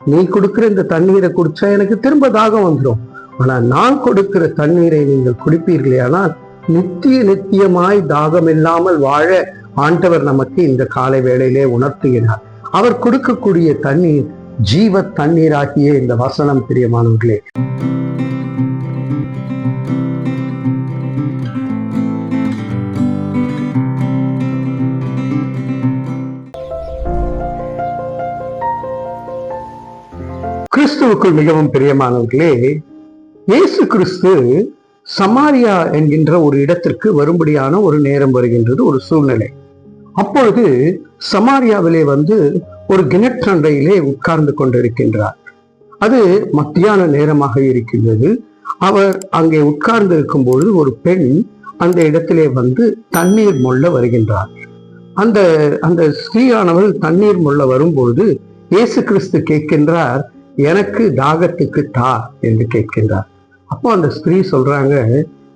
நீ கொடுக்கிற இந்த தண்ணீரை குடிச்சா எனக்கு திரும்ப தாகம் வந்துடும் ஆனா நான் கொடுக்கிற தண்ணீரை நீங்கள் குடிப்பீர்களே ஆனால் நித்திய நித்தியமாய் தாகம் இல்லாமல் வாழ ஆண்டவர் நமக்கு இந்த காலை வேளையிலே உணர்த்துகிறார். அவர் கொடுக்கக்கூடிய தண்ணீர் ஜீவ தண்ணீராகிய இந்த வசனம் பிரியமானவர்களே. கிறிஸ்துவுக்குள் மிகவும் பிரியமானவர்களே இயேசு கிறிஸ்து சமாரியா என்கின்ற ஒரு இடத்திற்கு வரும்படியான ஒரு நேரம் வருகின்றது ஒரு சூழ்நிலை. அப்பொழுது சமாரியாவிலே வந்து ஒரு கிணற்றண்டையிலே உட்கார்ந்து கொண்டிருக்கின்றார். அது மத்தியான நேரமாக இருக்கின்றது. அவர் அங்கே உட்கார்ந்து இருக்கும்போது ஒரு பெண் அந்த இடத்திலே வந்து தண்ணீர் மொள்ள வருகின்றார். அந்த அந்த ஸ்ரீயானவள் தண்ணீர் மொள்ள வரும்பொழுது இயேசு கிறிஸ்து கேட்கின்றார் எனக்கு தாகத்துக்கு தா என்று கேட்கின்றார். அப்போ அந்த ஸ்திரீ சொல்றாங்க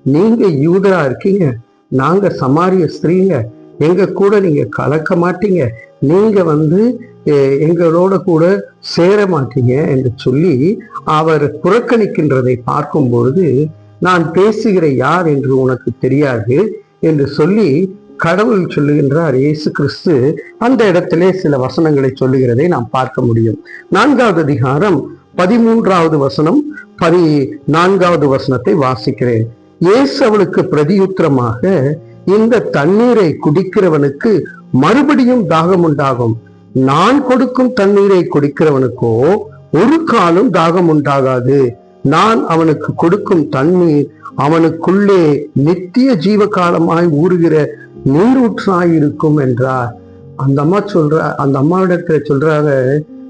நீங்க யூதரா இருக்கீங்க நாங்க சமாரிய ஸ்திரீங்க எங்க கூட நீங்க கலக்க மாட்டீங்க நீங்க வந்து எங்களோட கூட சேர மாட்டீங்க என்று சொல்லி அவர் புறக்கணிக்கின்றதை பார்க்கும் பொழுது நான் பேசுகிற யார் என்று உனக்கு தெரியாது என்று சொல்லி கடவுள் சொல்லுகின்றார் இயேசு கிறிஸ்து. அந்த இடத்திலே சில வசனங்களை சொல்லுகிறதை நாம் பார்க்க முடியும். நான்காவது அதிகாரம் பதிமூன்றாவது வசனம் பதி நான்காவது வசனத்தை வாசிக்கிறேன். இயேசு அவளுக்கு பிரதியுத்திரமாக இந்த தண்ணீரை குடிக்கிறவனுக்கு மறுபடியும் தாகம் உண்டாகும். நான் கொடுக்கும் தண்ணீரை குடிக்கிறவனுக்கோ ஒரு காலம் தாகம் உண்டாகாது. நான் அவனுக்கு கொடுக்கும் தண்ணீர் அவனுக்குள்ளே நித்திய ஜீவ காலமாய் ஊறுகிற நீரூற்றாய் இருக்கும் என்றார் அந்த அம்மா சொல்ற அந்த அம்மாவிடத்துல சொல்றாங்க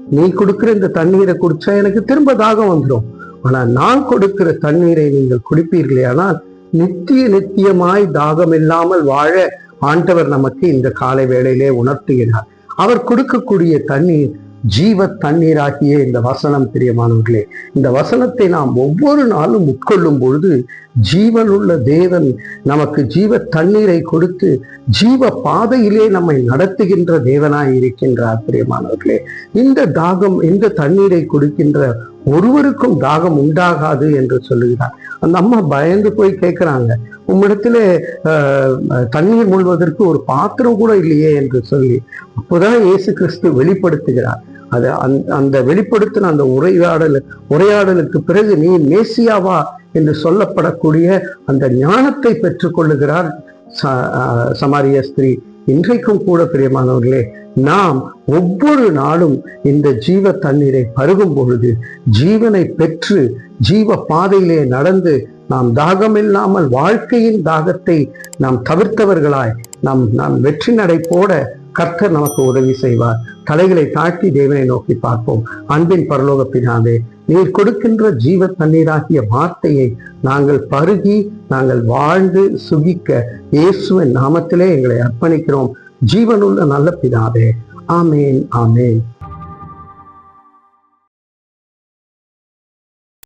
நீ கொடுக்குற இந்த தண்ணீரை குடிச்சா எனக்கு திரும்ப தாகம் வந்துடும் ஆனா நான் கொடுக்கிற தண்ணீரை நீங்கள் குடிப்பீர்களே ஆனால் நித்திய நித்தியமாய் தாகம் இல்லாமல் வாழ ஆண்டவர் நமக்கு இந்த காலை வேளையிலே உணர்த்துகிறார். அவர் கொடுக்கக்கூடிய தண்ணீர் ஜீவ தண்ணீராகிய இந்த வசனம் பிரியமானவர்களே இந்த வசனத்தை நாம் ஒவ்வொரு நாளும் உட்கொள்ளும் பொழுது ஜீவனுள்ள தேவன் நமக்கு ஜீவ தண்ணீரை கொடுத்து ஜீவ பாதையிலே நம்மை நடத்துகின்ற தேவனாய் இருக்கின்றார் பிரியமானவர்களே. இந்த தாகம் இந்த தண்ணீரை கொடுக்கின்ற ஒருவருக்கும் தாகம் உண்டாகாது என்று சொல்லுகிறார். அந்த அம்மா பயந்து போய் கேட்கிறாங்க உம்மிடத்துல தண்ணீர் மூழ்வதற்கு ஒரு பாத்திரம் கூட இல்லையே என்று சொல்லி அப்போதான் இயேசு கிறிஸ்து வெளிப்படுத்துகிறார். அது அந்த அந்த வெளிப்படுத்தின அந்த உரையாடல் உரையாடலுக்கு பிறகு நீ மேசியாவா என்று சொல்லப்படக்கூடிய அந்த ஞானத்தை பெற்றுக்கொள்ளுகிறார் ச- ஆஹ், சமாரிய ஸ்திரீ. இன்றைக்கும் கூட பிரியமானவர்களே நாம் ஒவ்வொரு நாளும் இந்த ஜீவ தண்ணீரை பருகும் பொழுது ஜீவனை பெற்று ஜீவ பாதையிலே நடந்து நாம் தாகமில்லாமல் வாழ்க்கையின் தாகத்தை நாம் தவிர்த்தவர்களாய் நாம் நாம் வெற்றி நடை போட கர்த்தர் நமக்கு உதவி செய்வார். தலைகளை தாழ்த்தி தேவனை நோக்கி பார்ப்போம். அன்பின் பரலோக பிதாவே நீர் கொடுக்கின்ற ஜீவ தண்ணீராகிய வார்த்தையை நாங்கள் பருகி நாங்கள் வாழ்ந்து சுகிக்க இயேசுவின் நாமத்திலே எங்களை அர்ப்பணிக்கிறோம். ஜீவனுள்ள நல்ல பிதாவே ஆமேன் ஆமேன்.